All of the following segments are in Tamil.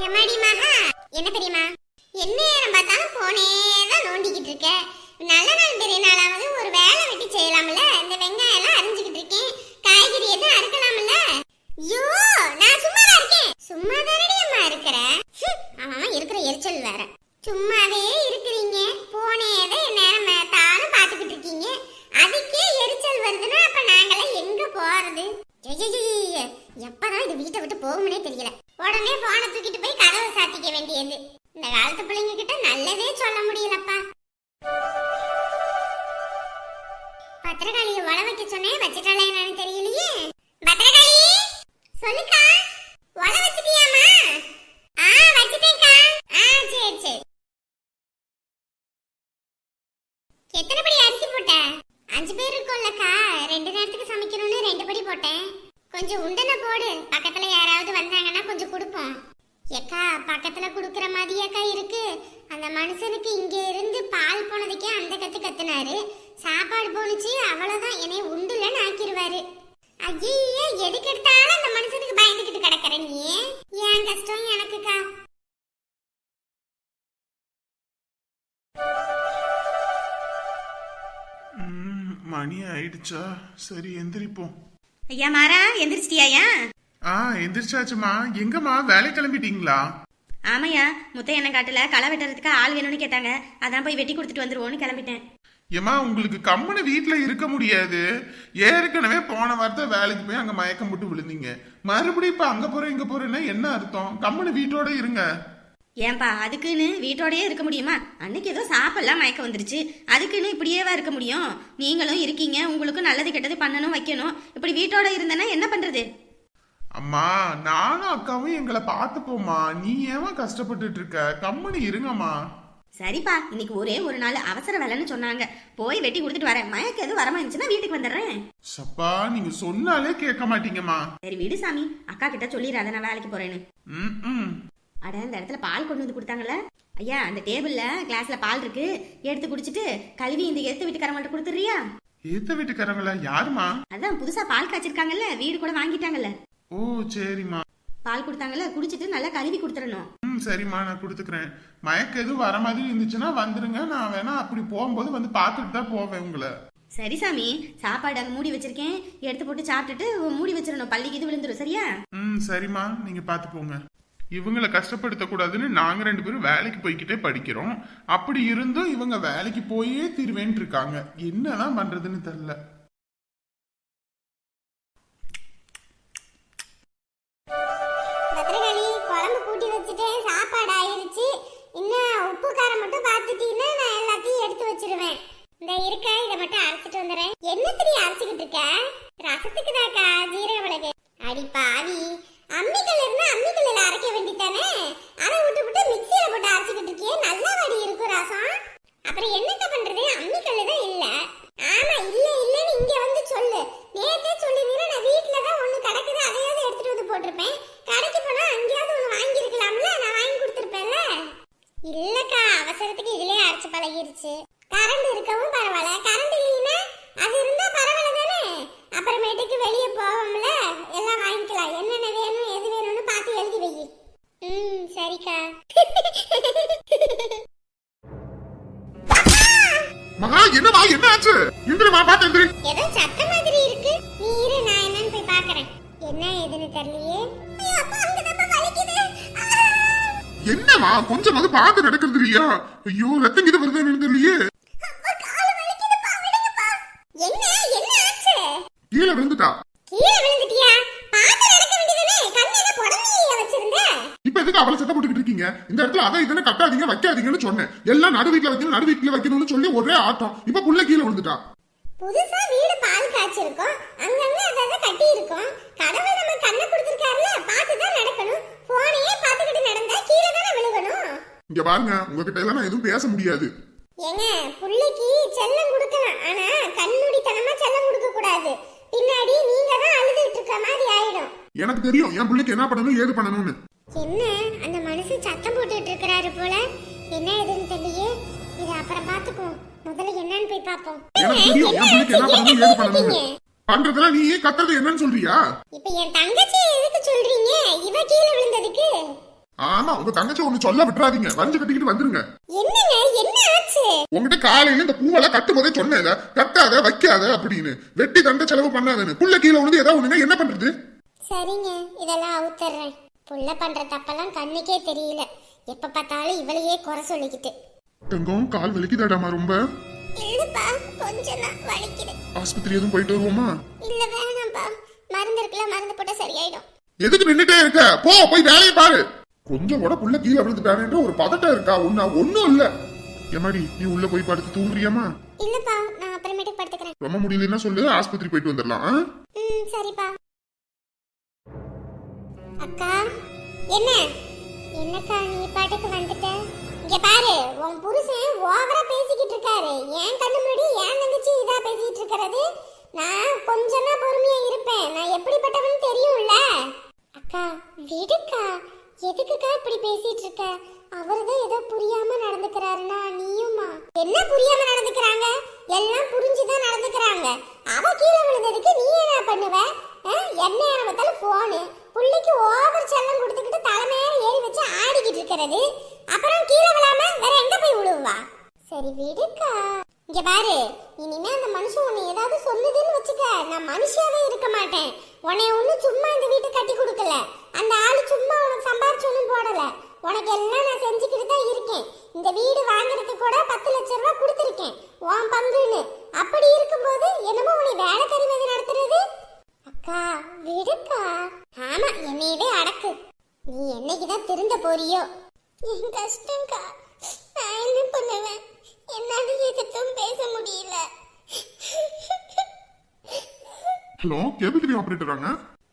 எம்மாடி மகா என்ன தெரியுமா? என்ன நேரம் பார்த்தாலும் போனே தான் நோண்டிக்கிட்டு இருக்க. நல்ல நாள் பெரிய நாளாவது ஒரு வேலை வெட்டி செய்யலாம்ல? இந்த வெங்காயம் எல்லாம் அரிஞ்சுக்கிட்டு இருக்கேன். காய்கறி எதுவும் அறுக்கலாம்ல? ஐயோ நான் சும்மா இருக்கேன். சும்மா தானடி அம்மா இருக்கிற? அவன் இருக்கிற எரிச்சல் வேற. சும்மாவே எதுக்கு எடுத்தாலும் அந்த மனுஷனுக்கு பயந்துகிட்டு கிடக்குற நீ? ஏன் கஷ்டம் எனக்குக்கா? மணி ஆயிடுச்சா. சரி எந்திரிப்போம். ஐயா மாறா எந்திரிச்சிட்டியாயா ஆ எந்திரிச்சாச்சுமா. எங்கம்மா? வேலை கிளம்பிட்டீங்களா? ஆமாய்யா முத்தைய என்ன காட்டுல களை வெட்டுறதுக்கு ஆள் வேணும்னு கேட்டாங்க. அதான் போய் வெட்டி கொடுத்துட்டு வந்துருவோன்னு கிளம்பிட்டேன். ஏம்மா உங்களுக்கு கம்முனு வீட்ல இருக்க முடியாது. ஏற்கனவே போன வாரத்தை வேலைக்கு போய் அங்க மயக்கம் போட்டு விழுந்தீங்க. மறுபடியும் இப்ப அங்க போறேன் இங்க போறேன்னா என்ன அர்த்தம்? கம்முனு வீட்டோட இருங்க. ஏன்பா அதுக்குன்னு வீட்டோடயே இருக்க முடியுமா? அன்னைக்கு ஏதோ சாப்பிடலாம் மயக்கம் வந்துருச்சு. அதுக்குன்னு இப்படியேவா இருக்க முடியும்? நீங்களும் இருக்கீங்க உங்களுக்கும் நல்லது கெட்டது பண்ணணும் வைக்கணும். இப்படி வீட்டோட இருந்தேன்னா என்ன பண்றது? அம்மா நானும் அக்காவும் எங்களை பார்த்துப்போம்மா. நீ ஏமா கஷ்டப்பட்டுட்டு இருக்க? கம்முனு இருங்கம்மா. சரிப்பா இன்னைக்கு ஒரே ஒரு நாள் அவசர வேலைன்னு சொன்னாங்க. போய் வெட்டி கொடுத்துட்டு வரேன். மயக்கம் எதுவும் வரமா இருந்துச்சுன்னா வீட்டுக்கு வந்துடுறேன். சப்பா நீங்க சொன்னாலே கேட்க மாட்டீங்கம்மா. சரி விடு சாமி. அக்கா கிட்ட சொல்லிடாத நான் வேலைக்கு போறேன்னு. அட இந்த இடத்துல பால் கொண்டு வந்து கொடுத்தாங்கல்ல? ஐயா அந்த டேபிள்ல கிளாஸ்ல பால் இருக்கு. எடுத்து குடிச்சிட்டு கழுவி இந்த எடுத்து வீட்டுக்காரங்கள்ட்ட கொடுத்துறியா ஏத்த வீட்டுக்காரங்களா? யாருமா அதான் புதுசா பால் காய்ச்சிருக்காங்கல்ல வீடு கூட வாங்கிட்டாங்கல்ல. ஓ சரிம்மா. பால் கொடுத்தாங்கல்ல குடிச்சிட்டு நல்லா கழுவி கொடுத்துடணும். ம் சரிம்மா நான் கொடுத்துக்கிறேன். மயக்கம் எதுவும் வர மாதிரி இருந்துச்சுன்னா வந்துருங்க. நான் வேணா அப்படி போகும்போது வந்து பார்த்துட்டு தான் போவேன் உங்களை. சரி சாமி. சாப்பாடு அங்க மூடி வச்சிருக்கேன். எடுத்து போட்டு சாப்பிட்டுட்டு மூடி வச்சிடணும். பள்ளிக்கு இது விழுந்துரும் சரியா? ம் சரிம்மா. நீங்க பார்த்து போங்க. இவங்கள கஷ்டப்படுத்த கூடாதுன்னு நாங்க ரெண்டு பேரும் வேலைக்கு போய்கிட்டே படிக்கிறோம். அப்படி இருந்தும் இவங்க வேலைக்கு போயே தீர்வேன் இருக்காங்க. என்னதான் பண்றதுன்னு தெரியல. குழம்பு கூட்டி வச்சுட்டேன் சாப்பாடு ஆயிருச்சு. இன்னும் உப்பு காரம் மட்டும் பார்த்துட்டீங்கன்னா நான் எல்லாத்தையும் எடுத்து வச்சிருவேன். இந்த இருக்க இதை மட்டும் அரைச்சிட்டு வந்துடுறேன். என்ன தெரிய அரைச்சிக்கிட்டு இருக்க? ரசத்துக்கு தாக்கா ஜீரக மிளகு. அடி பாவி. அம்மிக்கல் இருந்தா அம்மிக்கல்ல அரைக்க வேண்டித்தானே அதை விட்டு விட்டு மிக்சியில போட்டு அரைச்சிக்கிட்டு இருக்கியே. நல்லா வடி இருக்கும் ரசம். அப்புறம் என்னத்த பண்றது? அம்மிக்கல்லு தான் இல்ல. ஆமா இல்ல இல்லன்னு இங்க வந்து சொல்லு. நேத்தே சொல்லிருந்தீங்கன்னா நான் எந்திரி ஏதோ சத்த மாதிரி இருக்கு. நீ இரு நான் என்னன்னு போய் பார்க்கறேன். என்ன ஏதுன்னு தெரியலையே! என்னமா கொஞ்சம் அது பார்த்து நடக்கிறது இல்லையா? ஐயோ ரத்தம் கிட்ட வருது என்னன்னு தெரியலையே. என்ன என்ன ஆச்சு? கீழே விழுந்துட்டா. கீழே விழுந்துட்டியா? பார்த்து நடக்க வேண்டியதுதானே. கண்ணு என்ன புடவையில வச்சிருந்த? இப்ப எதுக்கு அவளை சத்தம் போட்டுக்கிட்டு இருக்கீங்க? இந்த இடத்துல அதை இதனை கட்டாதீங்க வைக்காதீங்கன்னு சொன்னேன். எல்லாம் நடு வீட்டுல வைக்கணும் நடு வீட்டுல வைக்கணும்னு சொல்லி ஒரே ஆட்டம். இப்ப புள்ள கீழே விழுந்துட்டா. புதுசா வீடு பால் காய்ச்சிருக்கோம். அங்கங்க அதை கட்டி இருக்கோம் கடவுள் நம்ம கண்ணை கொடுத்துருக்காருல பார்த்து தான் நடக்கணும். போனையே பார்த்துக்கிட்டு நடந்தா கீழே தானே விழுகணும். இங்க பாருங்க உங்ககிட்ட எல்லாம் நான் எதுவும் பேச முடியாது. ஏங்க புள்ளைக்கு செல்லம் கொடுக்கலாம். ஆனா கண்மூடித்தனமா செல்லம் கொடுக்க கூடாது. பின்னாடி நீங்க தான் அழுதுட்டு இருக்க மாதிரி ஆயிடும். எனக்கு தெரியும் என் பிள்ளைக்கு என்ன பண்ணணும் ஏது பண்ணணும்னு. என்ன? அந்த மனுஷன் சத்தம் போட்டுட்டு இருக்கிறாரு போல. என்ன ஏதுன்னு தெரியலையே. இத அப்புறம் பாத்துக்குவோம் முதல்ல என்னன்னு போய் பாப்போம் பண்றதெல்லாம் நீ கத்துறது என்னன்னு சொல்றியா? இப்ப என் தங்கச்சி எதுக்கு சொல்றீங்க? இவ கீழே விழுந்ததுக்கு. ஆமா உங்க தங்கச்சி ஒண்ணு சொல்ல விட்டுறாதீங்க. வரைஞ்சு கட்டிக்கிட்டு வந்துருங்க. என்னங்க? என்ன ஆச்சு? உங்ககிட்ட காலையில இந்த பூவெல்லாம் கட்டும் போதே சொன்னேன் கட்டாத வைக்காத அப்படின்னு. வெட்டி தண்ட செலவு பண்ணாதன்னு. புள்ள கீழே விழுந்து ஏதாவது ஒண்ணுங்க என்ன பண்றது? சரிங்க இதெல்லாம் அவுத்தர்றேன். புள்ள பண்ற தப்பெல்லாம் கண்ணுக்கே தெரியல. எப்ப பார்த்தாலும் இவளையே குறை சொல்லிக்கிட்டு. தங்கம் கால் வலிக்குதாடாமா ரொம்ப? இல்லப்பா கொஞ்சம் தான் வலிக்குது. ஆஸ்பத்திரி எதுவும் போயிட்டு வருவோமா? இல்ல வேணாம்ப்பா. மருந்து இருக்குல்ல மருந்து போட்டா சரியாயிடும். எதுக்கு நின்னுட்டே இருக்க? போ போய் வேலையை பாரு. கொஞ்சம் கூட புள்ள கீழே விழுந்துட்டானேன்ற ஒரு பதட்டம் இருக்கா? ஒன்னா ஒண்ணும் இல்ல. எம்மாடி நீ உள்ள போய் படுத்து தூங்குறியாமா இல்லப்பா நான் அப்புறமேட்டுக்கு படுத்துக்கிறேன். ரொம்ப முடியலன்னா சொல்லு ஆஸ்பத்திரி போயிட்டு வந்துடலாம்? ம் சரிப்பா. அக்கா என்ன? என்னக்கா நீ பாட்டுக்கு வந்துட்ட? இங்க பாரு உன் புருஷன் ஓவரா பேசிக்கிட்டு இருக்காரு. என் கண்ணு முன்னாடி என் தங்கச்சி இதா பேசிட்டு இருக்கிறது. நான் கொஞ்சம் தான் பொறுமையா இருப்பேன். நான் எப்படிப்பட்டவன் தெரியும்ல. அக்கா விடுக்கா. எதுக்குக்கா இப்படி பேசிட்டு இருக்க? அவர்தான் ஏதோ புரியாம நடந்துக்கிறாருன்னா நீயுமா என்ன புரியாம நடந்துக்கிறாங்க? எல்லாம் புரிஞ்சுதான் நடந்துக்கிறாங்க. அவ கீழே விழுந்ததுக்கு நீ என்ன பண்ணுவ? என்ன நேரம் பார்த்தாலும் போனு புள்ளைக்கு ஓவர் செல்லம் கொடுத்துக்கிட்டு தலைமையில ஏறி வச்சு ஆடிக்கிட்டு இருக்கிறது. அப்புறம் கீழே விழாம வேற எங்க போய் விழுவா? சரி விடுக்கா. இங்க பாரு இனிமே அந்த மனுஷன் உன்னை ஏதாவது சொல்லுதுன்னு வச்சுக்க. நான் மனுஷியாவே இருக்க மாட்டேன். உன்னை ஒன்றும் சும்மா இந்த வீட்டை கட்டி கொடுக்கல. அந்த ஆளு சும்மா உனக்கு சம்பாரிச்சு ஒன்றும் போடல. உனக்கு எல்லாம் நான் செஞ்சுக்கிட்டு தான் இருக்கேன். இந்த வீடு வாங்குறதுக்கு கூட பத்து லட்ச ரூபா கொடுத்துருக்கேன். உன் பங்குன்னு. அப்படி இருக்கும்போது என்னமோ உன்னை வேலை தெரிவது நடத்துறது? அக்கா விடுக்கா. ஆமா என்னையவே அடக்கு. நீ என்னைக்குதான் திருந்த போறியோ? என் கஷ்டம்க்கா. நான் என்ன பண்ணுவேன்? என்னால எதுக்கும் பேச முடியல. ஹலோ கேபிள் டிவி ஆபரேட்டராங்க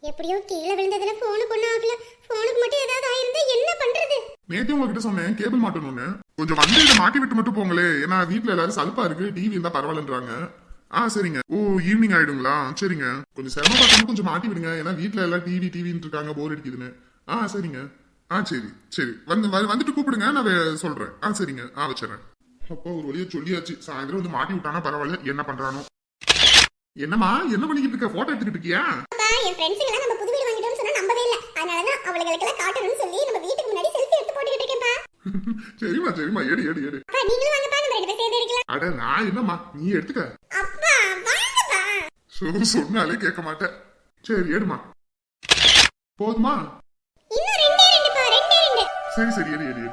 எப்படியோ கீழே விழுந்ததுல போனுக்கு ஒன்றும் ஆகல. போனுக்கு மட்டும் ஏதாவது ஆயிருந்தா என்ன பண்றது? நேத்தே உங்ககிட்ட சொன்னேன் கேபிள் மாட்டணும்னு. கொஞ்சம் வந்து இதை மாட்டி விட்டு மட்டும் போங்களே. ஏன்னா வீட்ல எல்லாரும் சலுப்பா இருக்கு டிவி இருந்தா பரவாயில்லன்றாங்க. ஆ சரிங்க. ஓ ஈவினிங் ஆயிடுங்களா? சரிங்க. கொஞ்சம் சிரமம் பார்க்காம கொஞ்சம் மாட்டி விடுங்க. ஏன்னா வீட்ல எல்லாம் டிவி டிவின்னு இருக்காங்க போர் அடிக்குதுன்னு. ஆ சரிங்க. ஆ சரி சரி. வந்து வந்துட்டு கூப்பிடுங்க நான் சொல்றேன். ஆ சரிங்க. ஆ வச்சிடறேன். அப்போ ஒரு வழியா சொல்லியாச்சு. சாயந்தரம் வந்து மாட்டி விட்டானா பரவாயில்ல. என்ன பண்றானோ? என்னம்மா என்ன பண்ணிக்கிட்டு இருக்க? போட்டோ எடுத்துக்கிட்டு இருக்கியா? என் ஃப்ரெண்ட்ஸுங்க எல்லாம் நம்ம புது வீடு வாங்கிட்டோம்னு சொன்னா நம்பவே இல்ல. அதனால தான் அவளுங்களுக்கு எல்லாம் காட்டணும்னு சொல்லி நம்ம வீட்டுக்கு முன்னாடி செல்ஃபி எடுத்து போட்டுக்கிட்டு இருக்கேன்ப்பா. சரிம்மா சரிம்மா. எடு எடு எடு. அப்பா நீங்களும் வாங்கப்பா. நம்ம ரெண்டு பேரும் சேர்ந்து எடுக்கலாம். அட நான் என்னம்மா? நீ எடுத்துக்க. அப்பா வாங்கப்பா. சொன்னாலே கேட்க மாட்டேன். சரி எடுமா போதுமா இன்னும் ரெண்டே ரெண்டுப்பா ரெண்டே ரெண்டு சரி சரி எடு எடு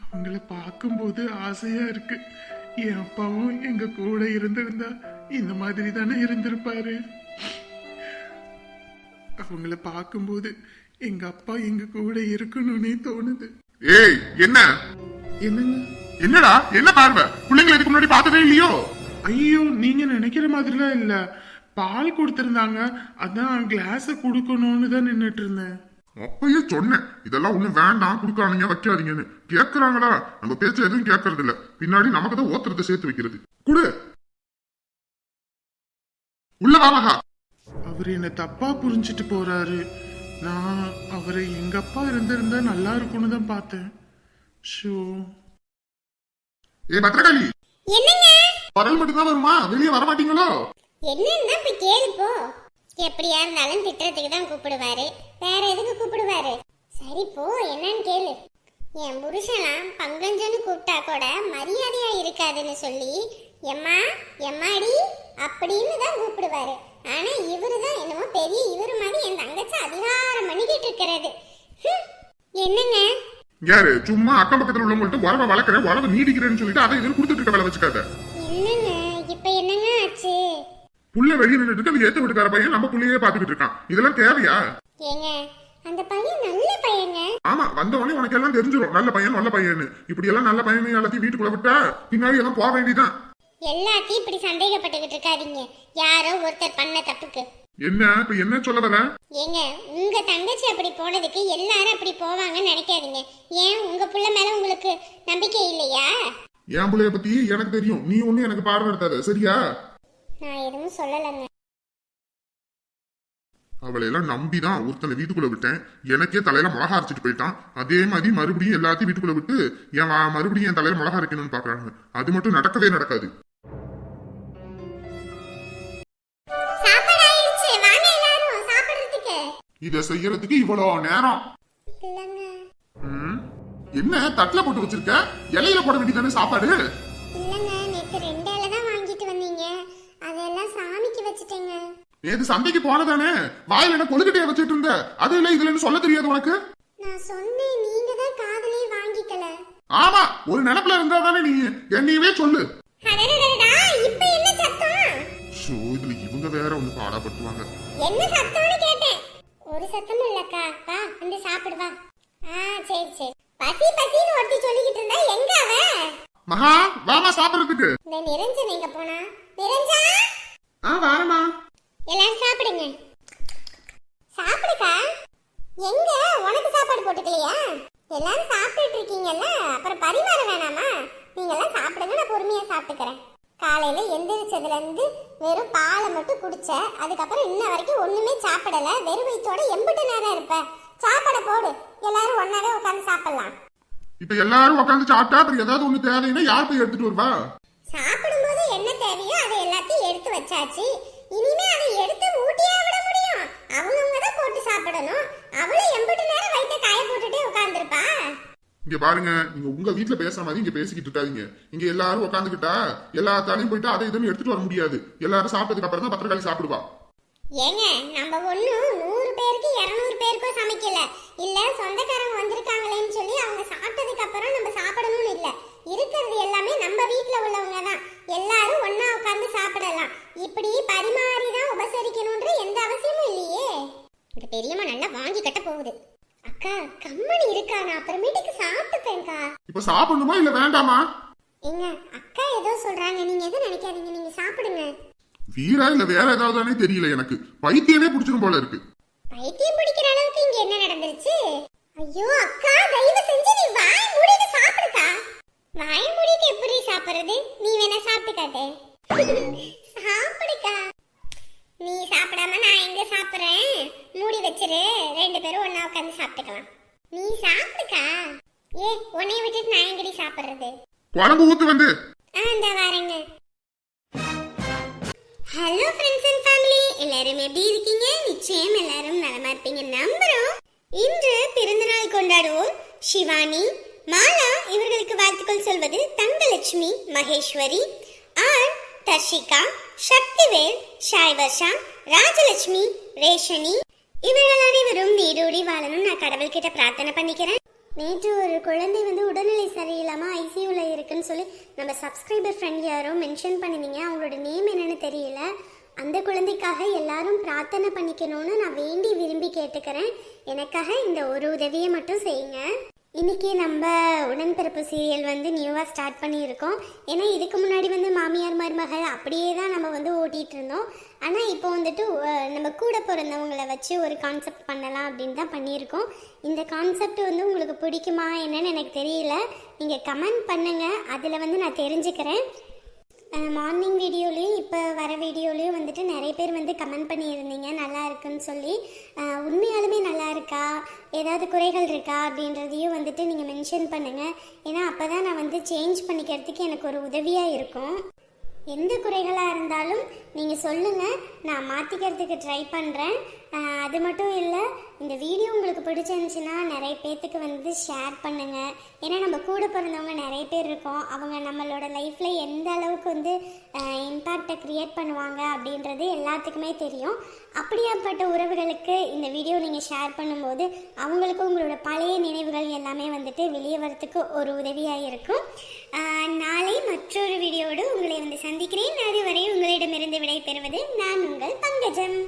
அவங்கள பார்க்கும்போது ஆசையா இருக்கு. என் அப்பாவும் எங்க கூட இருந்திருந்தா இந்த மாதிரி தானே இருந்திருப்பாரு. அவங்கள பார்க்கும்போது எங்க அப்பா எங்க கூட இருக்கணும்னே தோணுது. ஏய் என்ன? என்னங்க? என்னடா? என்ன பார்வை? பிள்ளைங்களை இதுக்கு முன்னாடி பார்த்ததே இல்லையோ? ஐயோ நீங்க நினைக்கிற மாதிரிலாம் இல்ல. பால் கொடுத்திருந்தாங்க. அதான் கிளாஸ கொடுக்கணும்னு தான் நின்னுட்டு இருந்தேன். அப்பயே சொன்னேன் இதெல்லாம் ஒண்ணும் வேண்டாம் கொடுக்காதீங்க வைக்காதீங்கன்னு. கேக்குறாங்களா? நம்ம பேச்ச எதுவும் கேட்கறது இல்ல பின்னாடி நமக்கு தான் ஓத்துறதை சேர்த்து வைக்கிறது. குடு. உள்ள வா மகா. அவர் என்ன தப்பா புரிஞ்சிட்டு போறாரு. நான் அவரை எங்க அப்பா இருந்திருந்தா நல்லா இருக்கும்னு தான் பார்த்தேன். ஷோ. ஏ பத்திரகாளி. என்னங்க? பரல் மட்டும்தான் வருமா? வெளியே வர மாட்டீங்களோ என்னன்னா இப்ப கேளு போ. எப்படியா இருந்தாலும் திட்டுறதுக்கு தான் கூப்பிடுவாரு. வேற எதுக்கு கூப்பிடுவாரு? சரி போ. என்னன்னு கேளு. என் புருஷனாம் பங்கஞ்சன்னு கூப்பிட்டா கூட மரியாதையா இருக்காதுன்னு சொல்லி எம்மா எம்மாடி? அப்படின்னு தான் கூப்பிடுவாரு. ஆனா இவரு தான் என்னமோ பெரிய இவரு மாதிரி என் தங்கச்சி அதிகாரம் பண்ணிக்கிட்டு இருக்கிறது. என்னங்க? யாரு? சும்மா அக்கம் பக்கத்துல உள்ளவங்கள்ட்ட உறவை வளர்க்குறேன் உறவை நீடிக்கிறேன்னு சொல்லிட்டு அதை இதுன்னு கொடுத்துட்டு இருக்க வேலை வச்சுக்காத. என்னங்க? இப்ப என்னங்க ஆச்சு? புள்ள வெளியே நின்றுட்டு இருக்கு அது ஏத்த விட்டுக்கார பையன் நம்ம புள்ளையே பாத்துக்கிட்டு இருக்கான். இதெல்லாம் தேவையா? ஏங்க அந்த பையன் நல்ல பையங்க. ஆமா வந்த உடனே உனக்கு எல்லாம் தெரிஞ்சிடும் நல்ல பையன் நல்ல பையன்னு. இப்படி எல்லாம் நல்ல பையன் எல்லாத்தையும் வீட்டுக்குள்ள விட்டா பின்னாடி எல்லாம் போக வேண்டியதான் எல்லாத்தையும் இப்படி சந்தேகப்பட்டுக்கிட்டு இருக்காதீங்க. யாரோ ஒருத்தர் பண்ண தப்புக்கு. என்ன? இப்ப என்ன சொல்ல வர? ஏங்க உங்க தங்கச்சி அப்படி போனதுக்கு எல்லாரும் அப்படி போவாங்கன்னு நினைக்காதீங்க. ஏன்? உங்க புள்ள மேல உங்களுக்கு நம்பிக்கை இல்லையா? என் பிள்ளைய பத்தி எனக்கு தெரியும். நீ ஒண்ணு எனக்கு பார்வை எடுத்தாத. சரியா? நான் எதுவும் சொல்லலைங்க. அவளை எல்லாம் நம்பிதான் ஒருத்தனை வீட்டுக்குள்ள விட்டேன். எனக்கே தலையில மிளகா அரைச்சிட்டு போயிட்டான். அதே மாதிரி மறுபடியும் எல்லாத்தையும் வீட்டுக்குள்ள விட்டு என் வா- மறுபடியும் என் தலையில மிளகா அரைக்கணும்னு பாக்குறாங்க அது மட்டும் நடக்கவே நடக்காது. சாப்பாடு ஆயிடுச்சு. வாங்க எல்லாரும் சாப்பிடுறதுக்கு. இத செய்யறதுக்கு இவ்வளவு நேரம். இல்லைங்க. என்ன தட்டுல போட்டு வச்சிருக்க? இலையில போட வேண்டியதானே சாப்பாடு? நேத்து சந்தைக்கு போனதானே? வாயில என்ன கொழுக்கட்டையா வச்சிட்டு இருந்த? அது இல்ல இதுலன்னு சொல்ல தெரியாது உனக்கு? நான் சொன்னேன் நீங்க தான் காதலே வாங்கிக்கல. ஆமா ஒரு நினைப்புல இருந்தா தானே நீ என்னையவே சொல்லு. இப்ப என்ன சத்தம்? ஷோ இதுல இவங்க வேற ஒண்ணு பாடப்பட்டுவாங்க என்ன சத்தம்னு கேட்டேன். ஒரு சத்தமும் இல்லக்கா. வா வந்து சாப்பிடு வா. ஆ சரி சரி. பசி பசின்னு ஒருத்தி சொல்லிக்கிட்டு இருந்தா எங்க அவ? மகா வாமா சாப்பிடுறதுக்கு. இந்த நிரஞ்சன் எங்க போனா? நிரஞ்சா? ஆ வாரமா எல்லாரும் சாப்பிடுங்க. சாப்பிடுக்கா? எங்க? உனக்கு சாப்பாடு போட்டுக்கலையா? எல்லாரும் சாப்பிட்டுட்டு இருக்கீங்கல்ல? அப்புறம் பரிமாற வேணாமா? நீங்க எல்லாம் சாப்பிடுங்க நான் பொறுமையா சாப்பிட்டுக்கிறேன். காலையில எந்திரிச்சதுல இருந்து வெறும் பாலை மட்டும் குடிச்ச அதுக்கப்புறம் இன்ன வரைக்கும் ஒண்ணுமே சாப்பிடல. வெறும் வயிற்றோட எம்பிட்டு நேரம் இருப்ப. சாப்பாடை போடு. எல்லாரும் ஒன்னாவே உட்காந்து சாப்பிடலாம். இப்ப எல்லாரும் உட்காந்து சாப்பிட்டா அப்புறம் ஏதாவது ஒண்ணு தேவைன்னா யார் போய் எடுத்துட்டு வருவா? சாப்பிடும்போது என்ன தேவையோ அதை எல்லாத்தையும் எடுத்து வச்சாச்சு. இனிமே அதை எடுத்து ஊட்டியா விட முடியும். அவங்கவுங்க தான் போட்டு சாப்பிடணும். அவளும் எம்பிட்டு நேரம் வயிற்ற காய போட்டுட்டே உட்காந்துருப்பா இங்க பாருங்க நீங்க உங்க வீட்ல பேசுற மாதிரி இங்க பேசிக்கிட்டு இருக்காதீங்க. இங்க எல்லாரும் உட்காந்துக்கிட்டா எல்லாத்தாலையும் போயிட்டு அதை இதுன்னு எடுத்துட்டு வர முடியாது. எல்லாரும் சாப்பிட்டதுக்கு அப்புறம் தான் பத்திரக்காளி சாப்பிடுவா. ஏங்க நம்ம ஒன்றும் நூறு பேருக்கு இரநூறு பேருக்கோ சமைக்கல. இல்ல சொந்தக்காரங்க வந்திருக்காங்களேன்னு சொல்லி அவங்க சாப்பிட்டதுக்கு அப்புறம் நம்ம சாப்பிடணும்னு இல்ல இருக்கிறது எல்லாமே நம்ம வீட்ல உள்ளவங்க தான் எல்லாரும் ஒண்ணா உட்கார்ந்து சாப்பிடலாம் இப்படி பரிமாறி தான் உபசரிக்கணும்ன்ற எந்த அவசியமும் இல்லையே இந்த பெரியம்மா நல்லா வாங்கி கட்ட போகுது அக்கா கம்மனி இருக்கா நான் அப்புறமேட்டுக்கு சாப்பிட்டுப்பேன்க்கா இப்ப சாப்பிடணுமா இல்ல வேண்டாமா? ஏங்க அக்கா ஏதோ சொல்றாங்க. நீங்க எதுவும் நினைக்காதீங்க. நீங்க சாப்பிடுங்க. வீரா இல்ல வேற ஏதாவதானே தெரியல எனக்கு. பைத்தியமே பிடிச்சிரும் போல இருக்கு. பைத்தியம் பிடிக்கிற அளவுக்கு இங்க என்ன நடந்துருச்சு? ஐயோ அக்கா தயவு செஞ்சு நீ வாய் மூடிட்டு சாப்பிடுக்கா. வாய் மூடிட்டு எப்படி சாப்பிடுறது? நீ வேணா சாப்பிட்டு காட்டு சாப்பிடுக்கா. நீ சாப்பிடாம நான் எங்க சாப்பிடுறேன்? மூடி வச்சிரு. ரெண்டு பேரும் ஒண்ணா உட்காந்து சாப்பிட்டுக்கலாம். நீ சாப்பிடுக்கா. ஏ உன்னைய விட்டுட்டு நான் எங்கடி சாப்பிடுறது? குழம்பு ஊத்து வந்து. ஆ இந்த வரேங்க. ஹலோ ஃப்ரெண்ட்ஸ் அண்ட் ஃபேமிலி எல்லாரும் எப்படி இருக்கீங்க? நிச்சயம் எல்லாரும் நலமா இருப்பீங்க. நம்புறோம். இன்று பிறந்தநாள் கொண்டாடுவோம். சிவானி மாலா இவர்களுக்கு வாழ்த்துக்கள் சொல்வது தங்கலட்சுமி மகேஸ்வரி ஆர் தர்ஷிகா சக்திவேல் ஷாய்வர்ஷா ராஜலட்சுமி ரேஷனி. இவர்கள் அனைவரும் நீடோடி வாழணும் நான் கடவுள்கிட்ட பிரார்த்தனை பண்ணிக்கிறேன். நேற்று ஒரு குழந்தை வந்து உடல்நிலை சரியில்லாமல் ஐசியூவில் இருக்குன்னு சொல்லி நம்ம சப்ஸ்கிரைபர் ஃப்ரெண்ட் யாரோ மென்ஷன் பண்ணினீங்க அவங்களோட நேம் என்னன்னு தெரியல. அந்த குழந்தைக்காக எல்லாரும் பிரார்த்தனை பண்ணிக்கணும்னு நான் வேண்டி விரும்பி கேட்டுக்கிறேன். எனக்காக இந்த ஒரு உதவியை மட்டும் செய்யுங்க. இன்றைக்கி நம்ம உடன்பிறப்பு சீரியல் வந்து நியூவாக ஸ்டார்ட் பண்ணியிருக்கோம். ஏன்னா இதுக்கு முன்னாடி வந்து மாமியார் மருமகள் அப்படியே தான் நம்ம வந்து ஓட்டிகிட்டு இருந்தோம். ஆனால் இப்போ வந்துட்டு நம்ம கூட பிறந்தவங்கள வச்சு ஒரு கான்செப்ட் பண்ணலாம் அப்படின்னு தான் பண்ணியிருக்கோம். இந்த கான்செப்ட் வந்து உங்களுக்கு பிடிக்குமா என்னன்னு எனக்கு தெரியல. நீங்கள் கமெண்ட் பண்ணுங்கள் அதில் வந்து நான் தெரிஞ்சுக்கிறேன். மார்னிங் வீடியோலையும் இப்போ வர வீடியோலேயும் வந்துட்டு நிறைய பேர் வந்து கமெண்ட் பண்ணியிருந்தீங்க நல்லா இருக்குன்னு சொல்லி. உண்மையாலுமே நல்லா இருக்கா? ஏதாவது குறைகள் இருக்கா? அப்படின்றதையும் வந்துட்டு நீங்கள் மென்ஷன் பண்ணுங்கள் ஏன்னா அப்போ தான் நான் வந்து சேஞ்ச் பண்ணிக்கிறதுக்கு எனக்கு ஒரு உதவியாக இருக்கும். எந்த குறைகளாக இருந்தாலும் நீங்கள் சொல்லுங்கள் நான் மாற்றிக்கிறதுக்கு ட்ரை பண்ணுறேன் அது மட்டும் இல்லை இந்த வீடியோ உங்களுக்கு பிடிச்சிருந்துச்சுன்னா நிறைய பேர்த்துக்கு வந்து ஷேர் பண்ணுங்கள் ஏன்னா நம்ம கூட பிறந்தவங்க நிறைய பேர் இருக்கோம். அவங்க நம்மளோட லைஃப்பில் எந்த அளவுக்கு வந்து இம்பேக்டை க்ரியேட் பண்ணுவாங்க அப்படின்றது எல்லாத்துக்குமே தெரியும். அப்படியாப்பட்ட உறவுகளுக்கு இந்த வீடியோ நீங்கள் ஷேர் பண்ணும்போது அவங்களுக்கு உங்களோட பழைய நினைவுகள் எல்லாமே வந்துட்டு வெளியே வரத்துக்கு ஒரு உதவியாக இருக்கும். நாளை மற்றொரு வீடியோடு உங்களை வந்து சந்திக்கிறேன். அதுவரை உங்களிடமிருந்து விடை பெறுவது நான் உங்கள் பங்கஜம்.